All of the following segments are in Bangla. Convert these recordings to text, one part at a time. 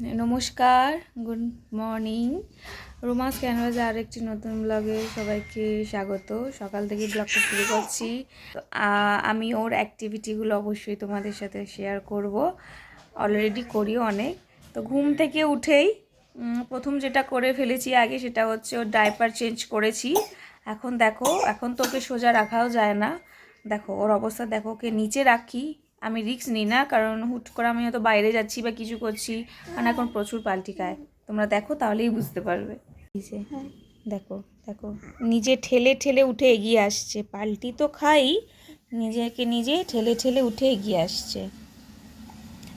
নমস্কার, গুড মর্নিং। রোমাস ক্যানভাসে আরেকটি নতুন ব্লগে সবাইকে স্বাগত। সকাল থেকে ব্লগটা শুরু করছি। আমি ওর অ্যাক্টিভিটিগুলো অবশ্যই তোমাদের সাথে শেয়ার করব। অলরেডি করি অনেক। তো ঘুম থেকে উঠেই প্রথম যেটা করে ফেলেছি আগে সেটা হচ্ছে ওর ডাইপার চেঞ্জ করেছি। এখন দেখো, এখন তো ওকে সোজা রাখাও যায় না। দেখো, ওর অবস্থা দেখো, ওকে নিচে রাখি। আমি রিস্ক নিই না কারণ হুট করে আমি হয়তো বাইরে যাচ্ছি বা কিছু করছি কারণ এখন প্রচুর পাল্টি খায়। তোমরা দেখো তাহলেই বুঝতে পারবে। দেখো দেখো নিজে ঠেলে ঠেলে উঠে এগিয়ে আসছে। পাল্টি তো খাই নিজেকে নিজে ঠেলে ঠেলে উঠে এগিয়ে আসছে।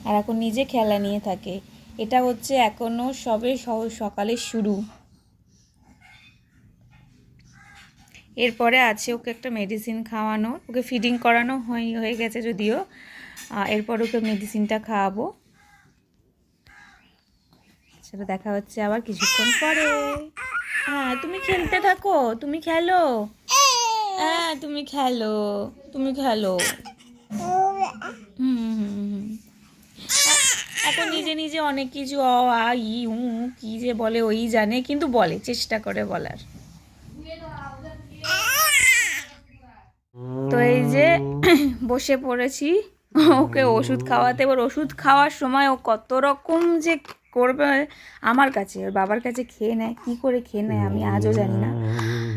আর এখন নিজে খেলা নিয়ে থাকে। এটা হচ্ছে এখনও সবে স- সকালের শুরু। এরপরে আছে ওকে একটা মেডিসিন খাওয়ানো ওকে ফিডিং করানো হয়ে হয়ে গেছে যদিও। এরপর ওকে মেডিসিনটা খাওয়াবো সেটা দেখা হচ্ছে আবার কিছুক্ষণ পরে। হ্যাঁ তুমি খেলতে থাকো, তুমি খেলো। হ্যাঁ তুমি খেলো তুমি খেলো। এখন নিজে নিজে অনেক কিছু অ, আ, ই, উ, কি যে বলে ওই জানে, কিন্তু বলে, চেষ্টা করে বলার। তো এই যে বসে পড়েছি। ওকে ওষুধ খাওয়াতে এবার ওষুধ খাওয়ার সময় ও কত রকম যে করবে আমার কাছে ওর বাবার কাছে খেয়ে নেয় কি করে খেয়ে নেয় আমি আজও জানি না।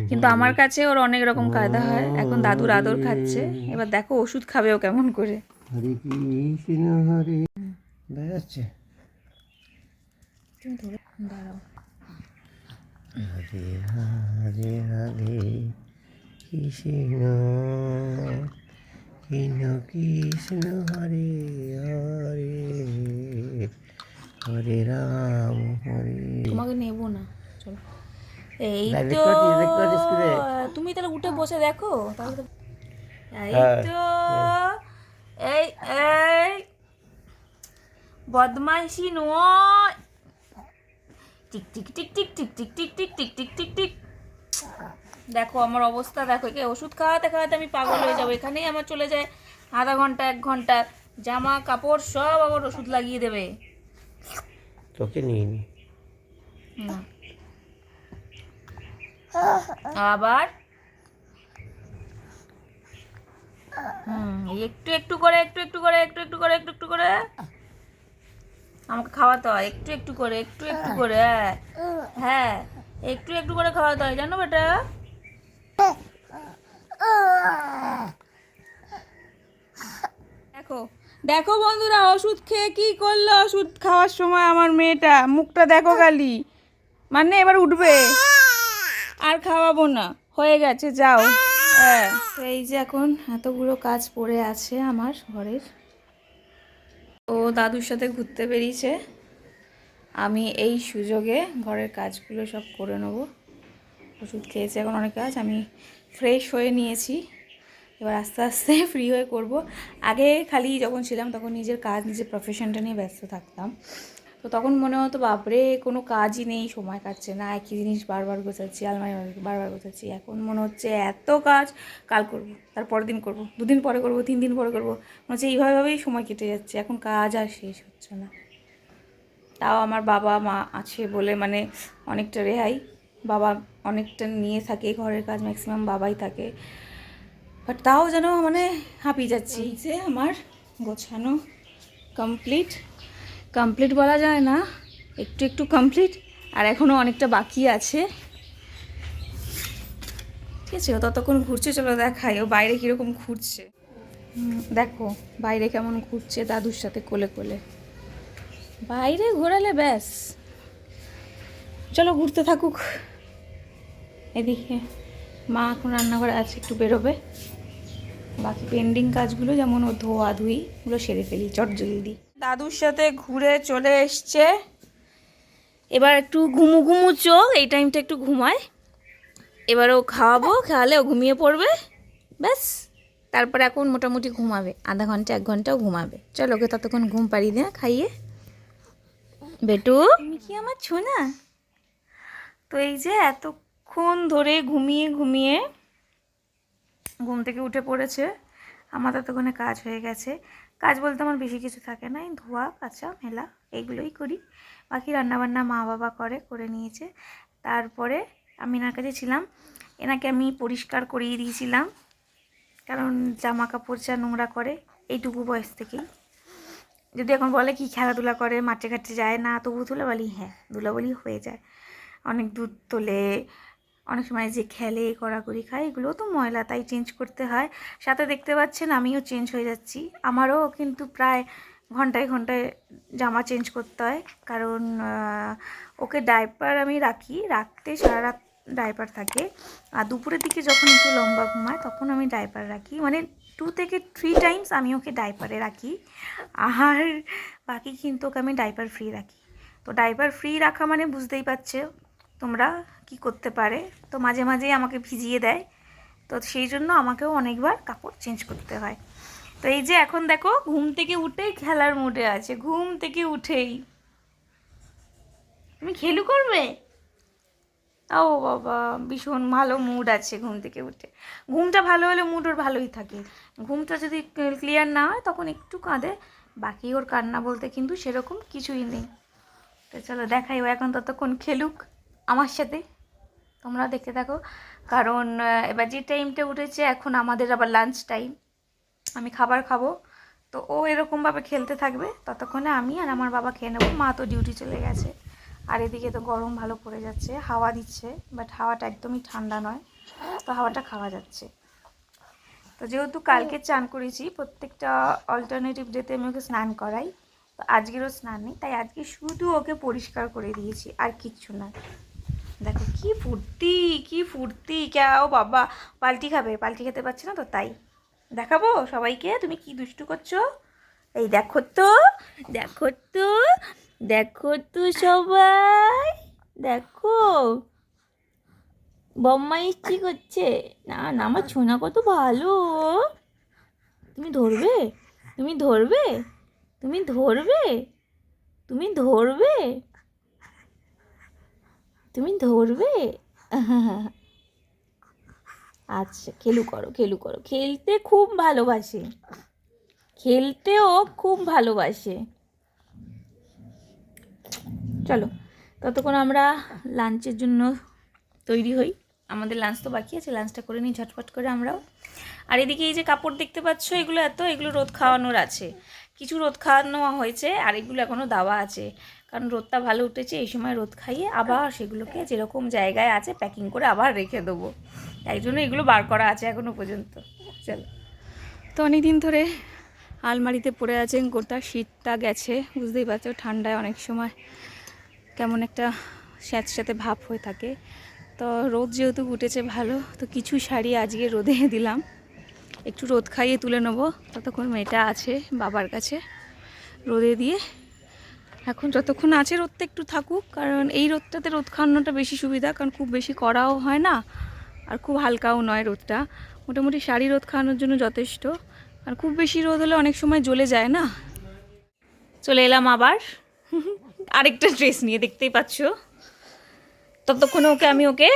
কিন্তু আমার কাছে ওর অনেক রকম কায়দা হয় এখন দাদুর আদর খাচ্ছে এবার দেখো ওষুধ খাবে ও কেমন করে। দাঁড়াও। হরে হরে হরে কৃষ্ণ। কৃষ্ণ কৃষ্ণ হরে হরে হরে রাম হরে তোমাকে নেব না চলো এই তো। তুমি তাহলে উঠে বসে দেখো তাহলে এই হ্যাঁ, তো এই এই বদমাইশি নয় tick tick tick tick tick tick tick tick tick tick tick দেখো আমার অবস্থা দেখো একে ওষুধ খাওয়াতে খাওয়াতে আমি পাগল হয়ে যাব। এখানেই আমার চলে যায় আধা ঘণ্টা এক ঘণ্টা। জামা কাপড় সব আবার ওষুধ লাগিয়ে দেবে। তোকে নিয়ে নি। আবার? হুম একটু একটু করে একটু একটু করে একটু একটু করে একটু একটু করে। আমাকে খাওয়াতে হয়। একটু একটু করে একটু একটু করে হ্যাঁ। হ্যাঁ একটু একটু করে খাওয়াতে হয়। জানো বেটা? দেখো দেখো বন্ধুরা, ওষুধ খেয়ে কি করল? ওষুধ খাওয়ার সময় আমার মেয়েটা, মুখটা দেখো খালি। মানে এবার উঠবে। আর খাওয়াবো না। হয়ে গেছে, যাও। হ্যাঁ। এই যে এখন এতগুলো কাজ পড়ে আছে আমার ঘরের। ও দাদুর সাথে ঘুরতে বেরিয়েছে। আমি এই সুযোগে ঘরের কাজগুলো সব করে নেব। ওষুধ খেয়েছি, এখন অনেক কাজ, আমি ফ্রেশ হয়ে নিয়েছি। এবার আস্তে আস্তে ফ্রি হয়ে করব। আগে খালি যখন ছিলাম তখন নিজের কাজ, নিজের প্রফেশনটা নিয়ে ব্যস্ত থাকতাম। তো তখন মনে হতো, বাপরে, কোনো কাজই নেই, সময় কাটছে না, একই জিনিস বারবার গোছাচ্ছি, আলমারি বার- বারবার গোছাচ্ছি। এখন মনে হচ্ছে, এত কাজ, কাল করব, তারপরের দিন করব, দুদিন পরে করব, তিন দিন পরে করব। মনে হচ্ছে এইভাবেই সময় কেটে যাচ্ছে, এখন কাজ আর শেষ হচ্ছে না। তাও আমার বাবা মা আছে বলে মানে অনেকটা রেহাই। বাবা অনেকটা নিয়ে থাকে ঘরের কাজ ম্যাক্সিমাম বাবাই থাকে। বাট তাও যেন মানে হাঁপিয়ে যাচ্ছি। যে আমার গোছানো কমপ্লিট কমপ্লিট বলা যায় না একটু একটু কমপ্লিট আর এখনও অনেকটা বাকি আছে। ঠিক আছে ও ততক্ষণ ঘুরছে চলো দেখাই ও বাইরে কীরকম ঘুরছে। দেখো বাইরে কেমন ঘুরছে দাদুর সাথে কোলে কোলে। বাইরে ঘোরালে ব্যাস। চলো ঘুরতে থাকুক। এদিকে মা এখন রান্নাঘরে আছে, একটু বেরোবে। বাকি পেন্ডিং কাজগুলো যেমন ও ধোয়া ধুই, ওগুলো সেরে ফেলি, চট জলদি। দাদুর সাথে ঘুরে চলে এসছে। এবার একটু ঘুমু ঘুমু চোখ, এই টাইমটা একটু ঘুমায়। এবার ও খাওয়াবো, খাওয়ালে ও ঘুমিয়ে পড়বে, ব্যাস। তারপরে এখন মোটামুটি ঘুমাবে, আধা ঘণ্টা, এক ঘন্টাও ঘুমাবে। চলো, ওকে ততক্ষণ ঘুম পাড়িয়ে দিয়ে খাইয়ে। বেটু, তুমি কি আমার ছোনা? তো এই যে এতক্ষণ ধরে ঘুমিয়ে ঘুমিয়ে ঘুম থেকে উঠে পড়েছে। আমার ততক্ষণে কাজ হয়ে গেছে। কাজ বলতে আমার বেশি কিছু থাকে না। ধোয়া, কাঁচা, মেলা এগুলোই করি। বাকি রান্নাবান্না মা বাবা করে করে নিয়েছে। তারপরে আমি এনার কাছে ছিলাম। এনাকে আমি পরিষ্কার করিয়ে দিয়েছিলাম। কারণ জামা কাপড় যা নোংরা করে, এইটুকু বয়স থেকেই। যদি এখন বলে কি খেলাধুলা করে, মাঠে ঘাটে যায় না তবু তুলে বলি হ্যাঁ ধুলাবলি হয়ে যায়। অনেক দুধ তোলে অনেক সময় যে খেলে, কড়াকড়ি খায় এগুলোও তো ময়লা, তাই চেঞ্জ করতে হয়। সাথে দেখতে পাচ্ছেন আমিও চেঞ্জ হয়ে যাচ্ছি। আমারও কিন্তু প্রায় ঘন্টায় ঘন্টায় জামা চেঞ্জ করতে হয়। কারণ ওকে ডাইপার আমি রাখি। রাখতে সারা রাত ডাইপার থাকে। আর দুপুরের দিকে যখন একটু লম্বা ঘুমায়, তখন আমি ডাইপার রাখি। মানে টু থেকে থ্রি টাইমস আমি ওকে ডাইপারে রাখি। আর বাকি কিন্তু ওকে আমি ডাইপার ফ্রি রাখি। তো ডাইপার ফ্রি রাখা মানে বুঝতেই পারছ তোমরা কি করতে পারে? তো মাঝে মাঝেই আমাকে ভিজিয়ে দেয়। তো সেই জন্য আমাকেও অনেকবার কাপড় চেঞ্জ করতে হয়। তো এই যে এখন দেখো, ঘুম থেকে উঠেই খেলার মুডে আছে। ঘুম থেকে উঠেই। তুমি খেলু করবে? ও বাবা, ভীষণ ভালো মুড আছে ঘুম থেকে উঠে। ঘুমটা ভালো হলে মুড ওর ভালোই থাকে। ঘুমটা যদি ক্লিয়ার না হয়, তখন একটু কাঁদে। বাকি ওর কান্না বলতে কিন্তু সেরকম কিছুই নেই। তো চলো দেখাই ও এখন ততক্ষণ খেলুক। আমার সাথে। তোমরা দেখতে থাকো। কারণ এবার যে টাইমটা উঠেছে, এখন আমাদের আবার লাঞ্চ টাইম আমি খাবার খাব। তো ও এরকমভাবে খেলতে থাকবে। ততক্ষণে আমি আর আমার বাবা খেয়ে নেব। মা তো ডিউটি চলে গেছে। আর এদিকে তো গরম ভালো পড়ে যাচ্ছে। হাওয়া দিচ্ছে। বাট হাওয়াটা একদমই ঠান্ডা নয়। তো হাওয়াটা খাওয়া যাচ্ছে। তো যেহেতু কালকে চান করেছি, প্রত্যেকটা অল্টারনেটিভ ডেতে আমি ওকে স্নান করাই। তো আজকেরও স্নান নেই। তাই আজকে শুধু ওকে পরিষ্কার করে দিয়েছি। আর কিচ্ছু না। দেখো, কি ফুর্তি কি ফুর্তি। কেউ বাবা। পাল্টি খাবে, পাল্টি খেতে পারছে না তো, তাই। দেখাবো সবাইকে, তুমি কি দুষ্টু করছ? এই দেখো তো দেখো তো দেখো তো সবাই, দেখো। বম্মা ইচ্ছি করছে। না না, আমার ছোনা কত ভালো। তুমি ধরবে? তুমি ধরবে? তুমি ধরবে? তুমি ধরবে? তুমি ধরবে? আচ্ছা খেলু করো খেলু করো। খেলতে খুব ভালোবাসে। খেলতেও খুব ভালোবাসে। চলো, ততক্ষণ আমরা লাঞ্চের জন্য তৈরি হই। আমাদের লাঞ্চ তো বাকি আছে, লাঞ্চটা করে নিই, ঝটপট করে আমরাও। আর এদিকে এই যে কাপড় দেখতে পাচ্ছ, এগুলো এত, এগুলো রোদ খাওয়ানোর আছে। কিছু রোদ খাওয়ানো হয়েছে, আর এগুলো এখনও দেওয়া আছে। কারণ রোদটা ভালো উঠেছে, এই সময় রোদ খাইয়ে আবার সেগুলোকে যেরকম জায়গায় আছে প্যাকিং করে আবার রেখে দেবো। তাই জন্য এগুলো বার করা আছে এখনও পর্যন্ত। চলো। তো অনেক দিন ধরে আলমারিতে পড়ে আছে গোটা শীতটা গেছে, বুঝতেই পারছ ঠান্ডায় অনেক সময় কেমন একটা স্যাঁতস্যাঁতে ভাব হয়ে থাকে। তো রোদ যেহেতু উঠেছে ভালো, তো কিছু শাড়ি আজকে রোদে দিলাম। একটু রোদ খাইয়ে তুলে নেব, ততক্ষণ মেয়েটা আছে বাবার কাছে, রোদে দিয়ে এখন যতক্ষণ আছে রোদটা একটু থাকুক, কারণ এই রোদটাতে রোদ খাওয়ানোটা বেশি সুবিধা, কারণ খুব বেশি করাও হয় না, আর খুব হালকাও নয় রোদটা। মোটামুটি শাড়ি রোদ খাওয়ানোর জন্য যথেষ্ট, আর খুব বেশি রোদ হলে অনেক সময় জ্বলে যায় না। চলে এলাম আবার। আরেকটা ড্রেস নিয়ে দেখতেই পাচ্ছ। ততক্ষণে ওকে আমি ওকে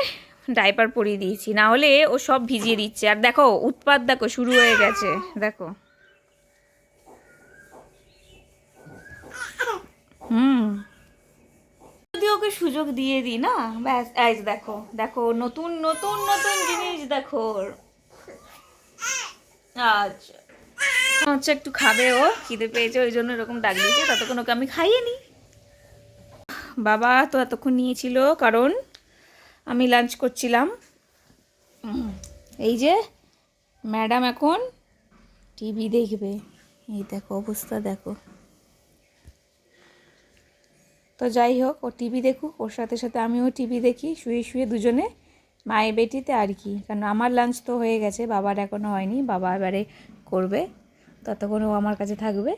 ডাইপার পরিয়ে দিয়েছি, না হলে ও সব ভিজিয়ে দিচ্ছে। আর দেখো, উৎপাত দেখো, শুরু হয়ে গেছে। দেখো। হুম। যদি ওকে সুযোগ দিয়ে দিই, না? ব্যাস দেখো দেখো, নতুন নতুন নতুন জিনিস দেখো। আচ্ছা। হচ্ছে একটু খাবে ও, খিদে পেয়েছে, ওই জন্য এরকম ডাক দিয়েছে, ততক্ষণ ওকে আমি খাইয়ে নিই। বাবা তো এতক্ষণ নিয়েছিল, কারণ আমি লাঞ্চ করছিলাম। এই যে ম্যাডাম এখন টিভি দেখবে। এই দেখো অবস্থা, দেখো। তো যাই হোক ও টিভি দেখুক ওর সাথে সাথে আমিও টিভি দেখি শুয়ে শুয়ে দুজনে মায়ে বেটিতে আর কি। কারণ আমার লাঞ্চ তো হয়ে গেছে বাবার এখনও হয়নি বাবা এবারে করবে ততক্ষণ ও আমার কাছে থাকবে।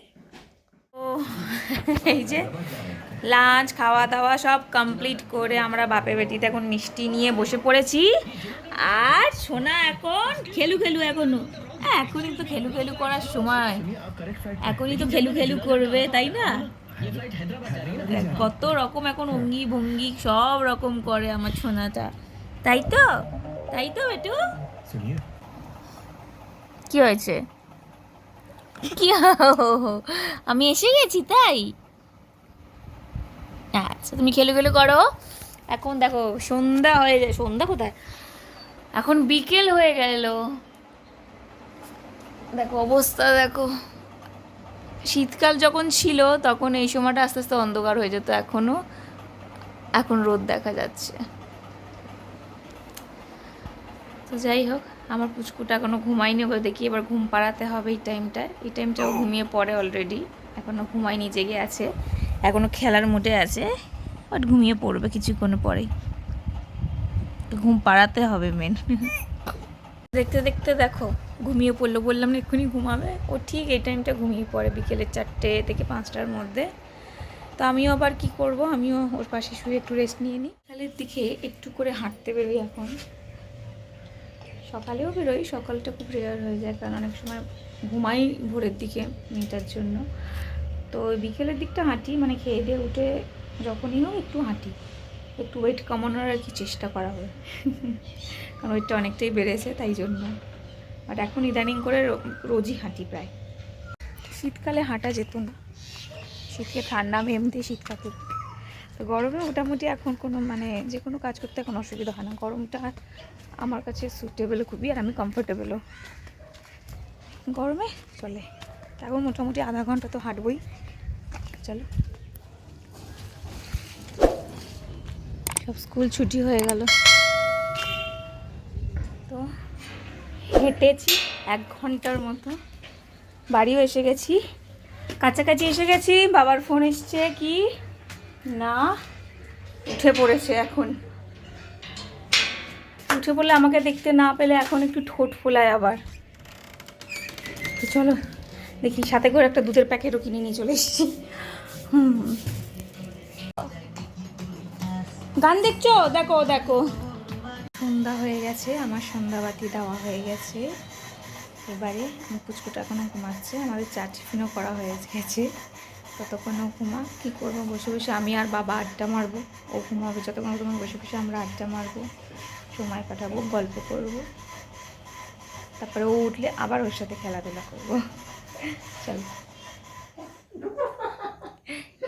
ও এই যে লাঞ্চ খাওয়া দাওয়া সব কমপ্লিট করে আমরা বাপে বেটিতে এখন মিষ্টি নিয়ে বসে পড়েছি। আর সোনা এখন খেলু খেলু এখনও। হ্যাঁ, এখনই তো খেলু খেলু করার সময়। এখনই তো খেলু খেলু করবে তাই না? কত রকম এখন অঙ্গি ভঙ্গি সব রকম করে আমার সোনাটা। তাই তো? তাই তো বেটু? কি হয়েছে? কি? আমি এসে গেছি তাই? আচ্ছা তুমি খেলে খেলে করো। এখন দেখো সন্ধ্যা হয়ে যায়। সন্ধ্যা কোথায়? এখন বিকেল হয়ে গেল। দেখো অবস্থা দেখো। শীতকাল যখন ছিল, তখন এই সময়টা আস্তে আস্তে অন্ধকার হয়ে যেত। এখনও, এখন রোদ দেখা যাচ্ছে। তো যাই হোক, আমার পুচকুটা এখনও ঘুমায়নি, ওকে দেখি এবার ঘুম পাড়াতে হবে এই টাইমটায় এই টাইমটাও ঘুমিয়ে পড়ে অলরেডি এখনও ঘুমায়নি, জেগে আছে। এখনও খেলার মুডে আছে। বাট ঘুমিয়ে পড়বে কিছুক্ষণ পরেই। ঘুম পাড়াতে হবে মেন দেখতে দেখতে দেখো, ঘুমিয়ে পড়ল, বললাম না এক্ষুনি ঘুমাবে। ও ঠিক এই টাইমটা ঘুমিয়ে পড়ে বিকেলের চারটে থেকে পাঁচটার মধ্যে। তো আমিও আবার কি করব? আমিও ওর পাশে শুয়ে একটু রেস্ট নিয়ে নিই। সকালের দিকে একটু করে হাঁটতে বেরোই এখন। সকালেও বেরোই, সকালটা খুব রেয়ার হয়ে যায়, কারণ অনেক সময় ঘুমাই ভোরের দিকে মেয়েটার জন্য। তো বিকেলের দিকটা হাঁটি মানে খেয়ে দিয়ে উঠে যখনই হোক একটু হাঁটি। একটু ওয়েট কমানোর আর কি চেষ্টা করা হবে কারণ ওয়েটটা অনেকটাই বেড়েছে, তাই জন্য। বাট এখন ইদানিং করে রোজই হাঁটি প্রায়। শীতকালে হাঁটা যেত না। শীতকে ঠান্ডা এমনি শীতকাল তো গরমে মোটামুটি এখন কোনো মানে যে কোনো কাজ করতে এখন অসুবিধা হয় না। গরমটা আমার কাছে সুটেবল খুবই আর আমি কমফোর্টেবলও গরমে চলে। এখন মোটামুটি আধা ঘণ্টা তো হাঁটবই। চলো। সব স্কুল ছুটি হয়ে গেল। তো হেঁটেছি এক ঘণ্টার মতো। বাড়িও এসে গেছি। কাছাকাছি এসে গেছি, বাবার ফোন এসছে কি? না, উঠে পড়েছে এখন। উঠে পড়লে আমাকে দেখতে না পেলে এখন একটু ঠোঁট ফোলায় আবার। চলো, দেখি সাথে করে একটা দুধের প্যাকেটও কিনে নিয়ে চলে এসেছি। হুম। গান দেখছ? দেখো দেখো। সন্ধ্যা হয়ে গেছে, আমার সন্ধ্যাবাতি দেওয়া হয়ে গেছে। এবারে পুচকুটা এখনও ঘুমাচ্ছে, আমাদের চা টিফিনও করা হয়ে গেছে। ততক্ষণও ঘুমা কী করব? বসে বসে আমি আর বাবা আড্ডা মারবো। ও ঘুমাবে যতক্ষণ তখন বসে বসে আমরা আড্ডা মারবো, সময় কাটাবো, গল্প করব। তারপরে ও উঠলে আবার ওর সাথে খেলাধুলা করব। চলো।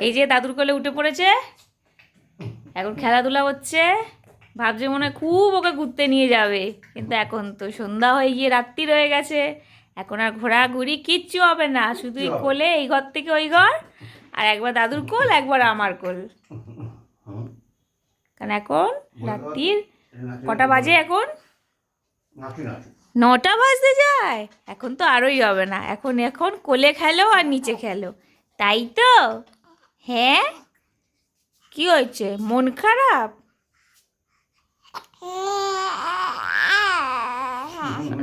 এই যে দাদুর কোলে উঠে পড়েছে? এখন খেলাধুলা হচ্ছে ভাবছে মনে হয় খুব ওকে ঘুরতে নিয়ে যাবে। কিন্তু এখন তো সন্ধ্যা হয়ে গিয়ে রাত্রি রয়ে গেছে এখন আর ঘোরাঘুরি কিচ্ছু হবে না শুধু এই কোলে এই ঘর থেকে ওই ঘর আর একবার দাদুর কোল একবার আমার কোল। কারণ এখন রাত্রির কটা বাজে এখন? নটা বাজতে যায় এখন তো আরোই হবে না এখন এখন কোলে খেলো আর নিচে খেলো। তাই তো? হ্যাঁ? কি হয়েছে? মন খারাপ?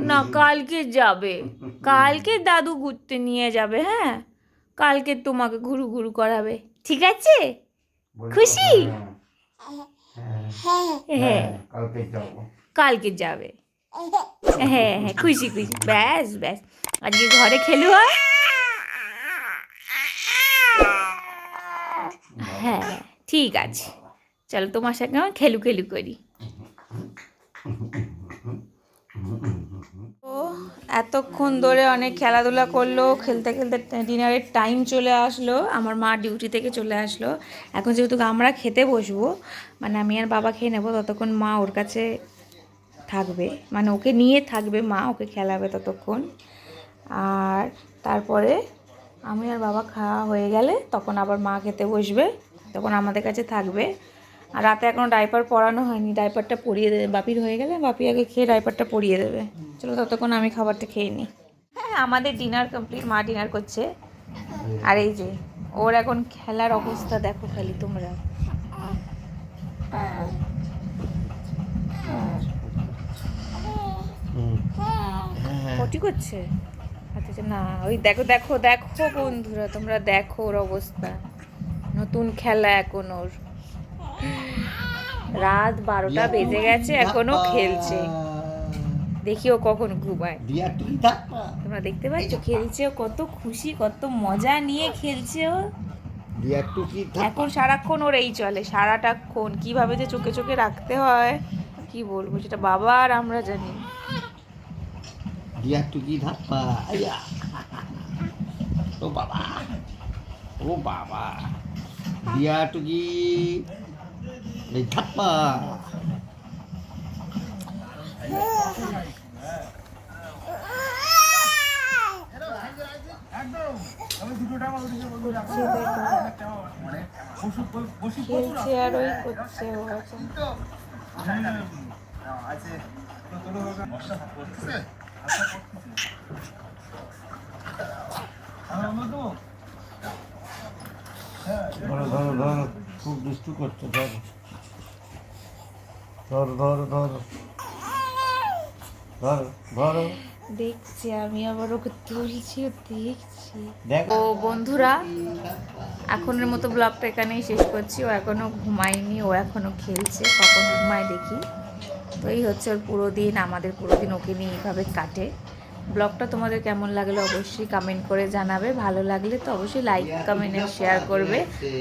না কালকে যাবে। কালকে দাদু ঘুরতে নিয়ে যাবে হ্যাঁ? কালকে তোমাকে ঘুরু ঘুরু করাবে। ঠিক আছে? খুশি? হ্যাঁ। কালকে কালকে যাবে। হ্যাঁ হ্যাঁ খুশি খুশি। ব্যাস ব্যাস। আজকে ঘরে খেলু হয়? হ্যাঁ। ঠিক আছে। চলো তোমার সঙ্গে আমার খেলু খেলু করি। ও, এতক্ষণ ধরে অনেক খেলাধুলা করল, খেলতে খেলতে ডিনারের টাইম চলে আসলো, আমার মা ডিউটি থেকে চলে আসলো। এখন যেহেতু আমরা খেতে বসবো মানে আমি আর বাবা খেয়ে নেব, ততক্ষণ মা ওর কাছে থাকবে। মানে ওকে নিয়ে থাকবে, মা ওকে খেলাবে ততক্ষণ। আর তারপরে আমি আর বাবা খাওয়া হয়ে গেলে তখন আবার মা খেতে বসবে। তখন আমাদের কাছে থাকবে। আর রাতে এখনও ডাইপার পরানো হয়নি ডাইপারটা পরিয়ে দেবে। বাপির হয়ে গেলে বাপি আগে খেয়ে ডাইপারটা পরিয়ে দেবে। চলো ততক্ষণ আমি খাবারটা খেয়ে নিই। হ্যাঁ আমাদের ডিনার কমপ্লিট মা ডিনার করছে। আর এই যে ওর এখন খেলার অবস্থা দেখো খালি তোমরা। পটি করছে? আচ্ছা আচ্ছা, না ওই দেখো দেখো দেখো বন্ধুরা তোমরা দেখো ওর অবস্থা। নতুন খেলা এখন ওর। রাত বারোটা বেজে গেছে এখনও খেলছে। দেখি ও কখন ঘুমায়। তোমরা দেখতে পাচ্ছ খেলছে ও কত খুশি কত মজা নিয়ে খেলছে ও। এখন সারাক্ষণ ওর এই চলে সারাটাক্ষণ কীভাবে যে চোখে চোখে রাখতে হয় কি বলব সেটা বাবা আর আমরা জানি। আয়া। বাবা। ও বাবা। দিয়া টুকি এই ধাপ্পা খেলছে আর করছে ও এখন ধরো ধরো ধরো খুব দুষ্টু করছে ধরো। ধরো ধরো ধরো। ধরো ধরো। দেখছি আমি আবার ওকে তুলছি দেখছি। দেখ। ও বন্ধুরা এখনের মতো ব্লগটা এখানেই শেষ করছি। ও এখনও ঘুমায়নি ও এখনও খেলছে কখন ঘুমায় দেখি। তো এই হচ্ছে ওর পুরো দিন আমাদের পুরো দিন ওকে নিয়ে এইভাবে কাটে। ব্লগটা তোমাদের কেমন লাগল অবশ্যই কমেন্ট করে জানাবে। ভালো লাগলে তো অবশ্যই লাইক কমেন্ট শেয়ার করবে।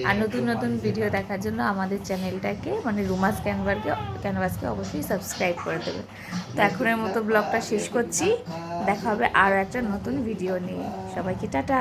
আর নতুন নতুন ভিডিও দেখার জন্য আমাদের চ্যানেলটাকে মানে রুমাস ক্যানভারকে, ক্যানভাসকে অবশ্যই সাবস্ক্রাইব করে দেবে। তো এখনের মতো ব্লগটা শেষ করছি। দেখা হবে আরও একটা নতুন ভিডিও নিয়ে। সবাইকে টাটা।